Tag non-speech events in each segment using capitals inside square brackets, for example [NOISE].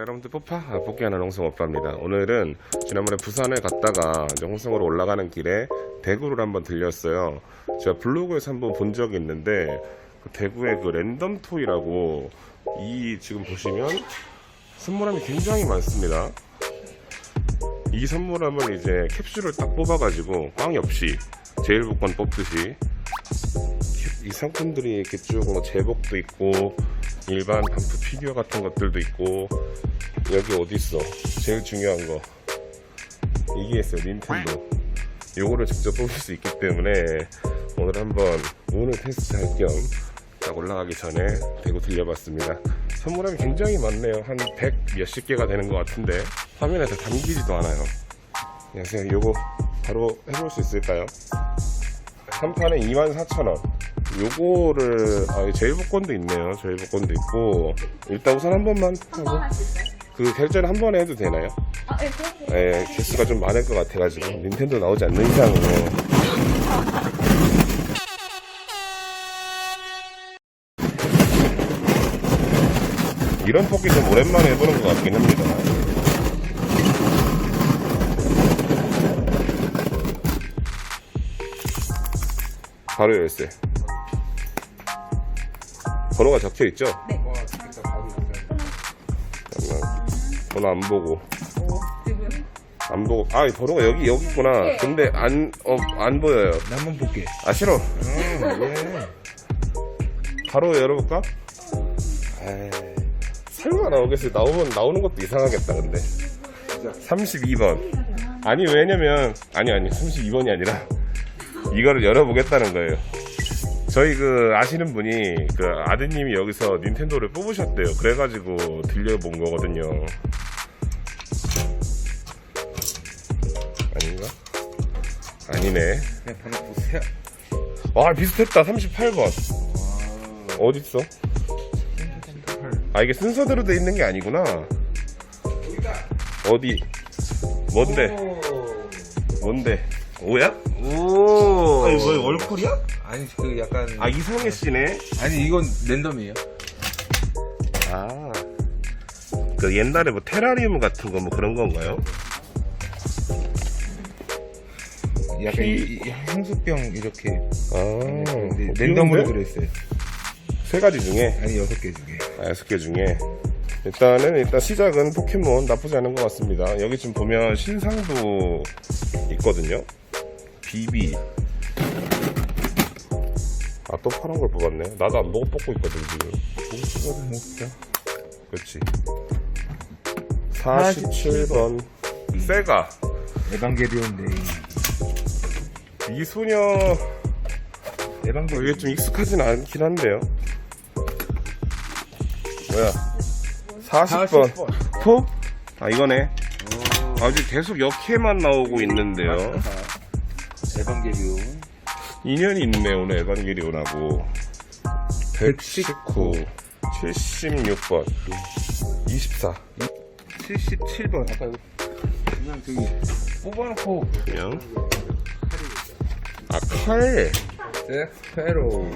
자 여러분들 뽀파. 아, 뽑기하는 홍성 오빠입니다. 오늘은 지난번에 부산을 갔다가 이제 홍성으로 올라가는 길에 대구를 한번 들렸어요. 제가 블로그에서 한번 본 적이 있는데 그 대구의 그 랜덤 토이라고 이 지금 보시면 선물함이 굉장히 많습니다. 이 선물함을 이제 캡슐을 딱 뽑아가지고 꽝이 없이 제일 복권 뽑듯이 이 상품들이 이렇게 쭉뭐 제복도 있고 일반 반프 피규어 같은 것들도 있고 여기 어디 있어? 제일 중요한 거. 이게 있어요 닌텐도. 요거를 직접 뽑을 수 있기 때문에 오늘 한번 오늘 테스트 할 겸 딱 올라가기 전에 대구 들려봤습니다. 선물함이 굉장히 많네요. 한 100 몇십 개가 되는 것 같은데 화면에 다 담기지도 않아요. 안녕하세요 요거 바로 해볼 수 있을까요? 3판에 24,000원. 요거를 아 제일 복권도 있네요. 제일 복권도 있고. 일단 우선 한 번만 하고 그 결제는 한 번에 해도 되나요? 아, 네. 예, 개수가 좀 많을 것 같아가지고 닌텐도 나오지 않는 이상은 이런 뽑기 좀 오랜만에 해보는 것 같긴 합니다 바로 열쇠 번호가 적혀 있죠? 네. 번호 안 보고. 안 보고 아 번호가 여기 여기 있구나 네. 근데 안어안 보여요 나 한번 볼게. 아 싫어 예. 바로 열어볼까? 에이, 설마 나오겠어요 나오면 나오는 것도 이상하겠다 근데 32번 아니 왜냐면 아니 아니 32번이 아니라 이거를 열어보겠다는 거예요 저희 그 아시는 분이 그 아드님이 여기서 닌텐도를 뽑으셨대요. 그래가지고 들려본 거거든요. 아닌가? 아니네. 그냥 번호 보세요. 와 비슷했다. 38번. 어딨어? 아 이게 순서대로 돼 있는 게 아니구나. 어디? 뭔데? 뭔데 오야? 오. 아니 뭐 월콜이야? 아니 그 약간 아 이성애 씨네 아니 이건 랜덤이에요. 아 그 옛날에 뭐 테라리움 같은 거 뭐 그런 건가요? 약간 피- 이, 이 향수병 이렇게 아 근데 어, 랜덤으로 귀여운데? 들어있어요. 세 가지 중에 아니 여섯 개 중에. 아, 여섯 개 중에 일단은 일단 시작은 포켓몬 나쁘지 않은 것 같습니다. 여기 지금 보면 신상도 있거든요. 비비. 아 또 파란 걸 뽑았네. 나도 안 보고 뽑고 있거든 지금. 이거는 뭐 진짜. 그렇지. 47번 세가 에반게리온 데이. 미소녀 에반게리온. 이게 좀 익숙하진 않긴 한데요. 뭐야? 40번. 포? 아 이거네. 아주 계속 역해만 나오고 있는데요. 에반게리온. 인연이 있네 오늘 에반게리온하고 119 76번 24 77번. 아까 이거 그냥 저기 뽑아놓고 그냥 아칼 잭스페로.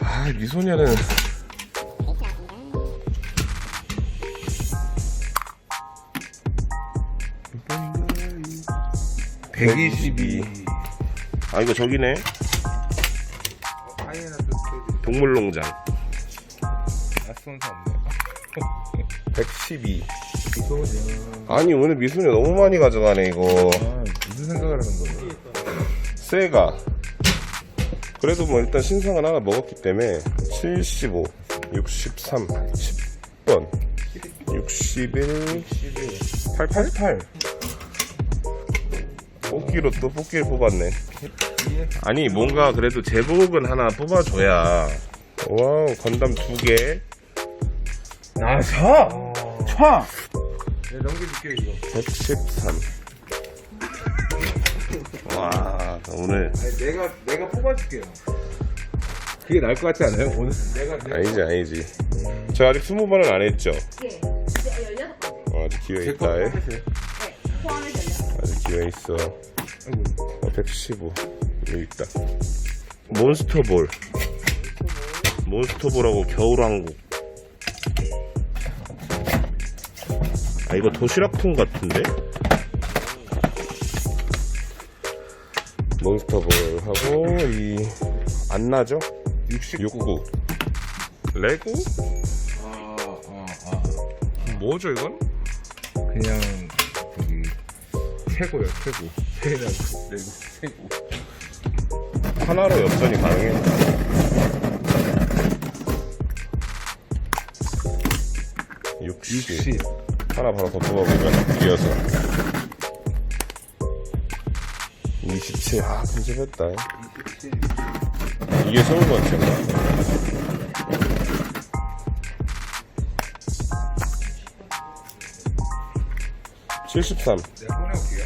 아 미소녀는 몇 번인가? 122. 아 이거 저기네 하이에나 동물농장 낯선사 없네. 112 미소녀. 아니 오늘 미소녀 너무 많이 가져가네 이거 아, 무슨 생각을 하는 거예요? 세가 그래도 뭐 일단 신상은 하나 먹었기 때문에 75 63 10번 61 888 뽑기로 또 뽑기를 뽑았네 아니 뭔가 그래도 제복은 하나 뽑아줘야 와우 건담 두개 아, 차! 차! 네, 넘겨줄게요, 이거. 113 와 오늘 아니, 내가, 내가 뽑아줄게요. 그게 나을 것 같지 않아요? 오늘 내가, 내가. 아니지 아니지 저 아직 20번은 안 했죠 예. 이제 16번째. 어, 아직 기회 제거 있다 뽑으세요. 네. 아직 기회 있어 아이고. 어, 115 여기 있다 몬스터볼 몬스터볼하고 겨울왕국 아 이거 도시락통 같은데? 몬스터볼하고 이 안 나죠? 69 레고? 아, 아, 아. 뭐죠 이건? 그냥 저기 최고요 최고 [LAUGHS] 최고 레고 최고 하나로 엽전이 가능해. 육십 60 하나 바로 더 뽑아보면 이어서 27. 아. 27 이게 스무 번째인가? 칠십삼. 내가 꺼내볼게요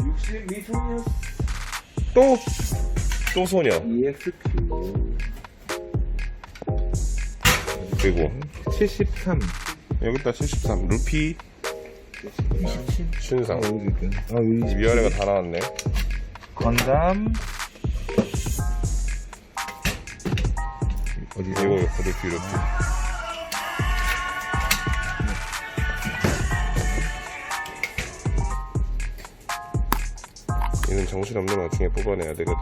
62 소녀 또, 또 소녀. EXQ 그리고, 73 여기다 73. 루피, 27아 신상. 여기 있군 아 여기 위아래가 다 나왔네. 건담 어디 이거, 루피, 루피. 얘는 정신없는 와중에 뽑아내야 되거든.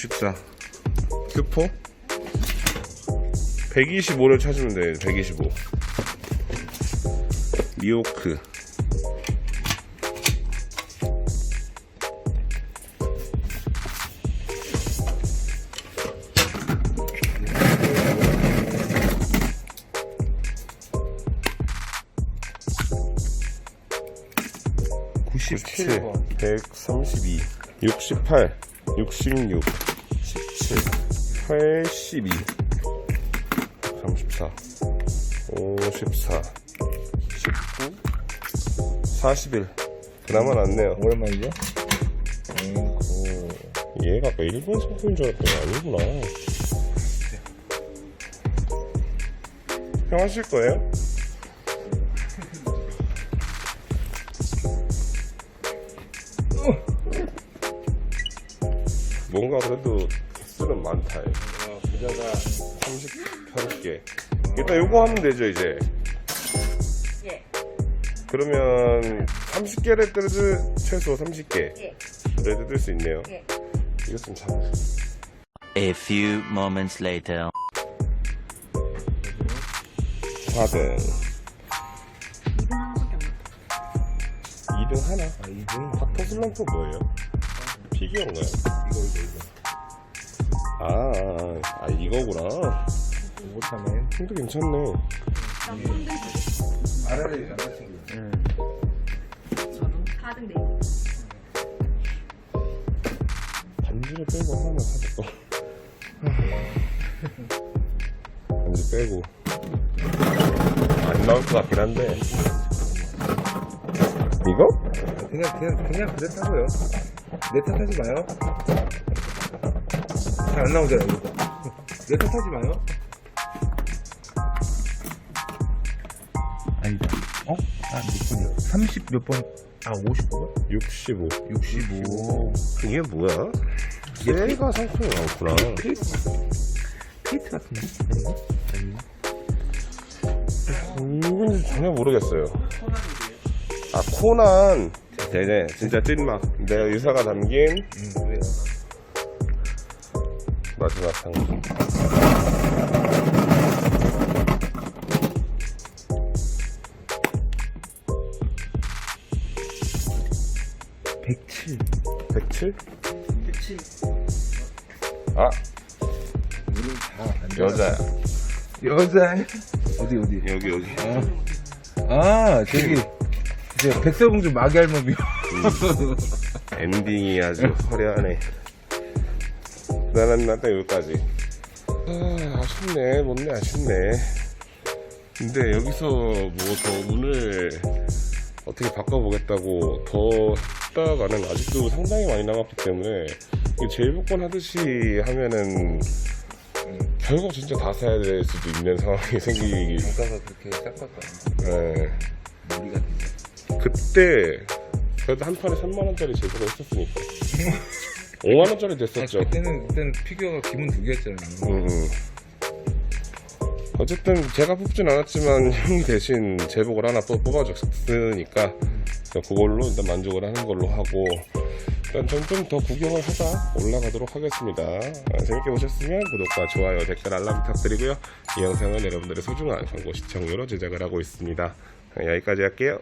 164 큐포? 125를 찾으면 돼요 125 미오크. 97, 132 68 66, 17, 82, 34, 54, 19, 41. 그나마 낫네요. 오랜만이죠? 얘가 아까 일본 상품인 줄 알았더니 아니구나. 형 하실 거예요? 그래도 개수는 많다. 부자가 30, 30개. 일단 요거 하면 되죠, 이제. 예. 그러면 30개 레드를 최소 30개 예. 레드 뜰 수 있네요. 예. 이것 좀 잡아. A few moments later. 4등. 2등 하나밖에 안 2등 하나. 아 2등 닥터 슬럼프 뭐예요? 피규어인가요? 이거 이거 이거 아, 아, 아 이거구나. 못하네 힘도 괜찮네. 나 3등 아라리 남자친구 저는 4등 네. 반지를 빼고 하나만 사겠어. [LAUGHS] 반지 빼고. 안 나올 것 같긴 한데. 이거? 그냥 그냥 그냥 그랬다고요 내 탓하지 마요 잘 안 나오잖아요 이거 내 탓하지 마요 아니다 어? 아 몇 번이야 30 몇 번? 아 59번? 65. 65 이게 뭐야? 얘가 상품이 많구나. 페이트 같은데? 아닌가? 아닌가? 이건 전혀 모르겠어요. 아, 코난. 네네, 진짜 찐막. 내가 유사가 담긴 음 그래요 마지막 상품. 백칠 107? 아, 우린 다안 여자야. 여자 어디 어디 여기, 여기. 아 저기 이제 백설공주 마귀할멈이요 [LAUGHS] 엔딩이 아주 화려하네. 나는 나딱 여기까지. 아, 아쉽네. 못내 아쉽네. 근데 여기서 뭐더 운을 어떻게 바꿔보겠다고 더 했다가는 아직도 상당히 많이 남았기 때문에 이 제일 복권 하듯이 하면은 결국 진짜 다 사야 될 수도 있는 상황이 생기기 단가가 그렇게 예. 무리가 되죠. 그때 그래도 한 판에 3만 원짜리 제조가 있었으니까 [LAUGHS] 5만 원짜리 아, 됐었죠. 그때는 그때는 피규어가 기본 두 개였잖아요. 음, 음. 어쨌든 제가 뽑진 않았지만 [LAUGHS] 형이 대신 제복을 하나 또 뽑아줬으니까 그걸로 일단 만족을 하는 걸로 하고 일단 좀더 구경을 하다 올라가도록 하겠습니다. 아, 재밌게 보셨으면 구독과 좋아요, 댓글, 알람 부탁드리고요. 이 영상은 여러분들의 소중한 광고 시청료로 제작을 하고 있습니다. 아, 여기까지 할게요.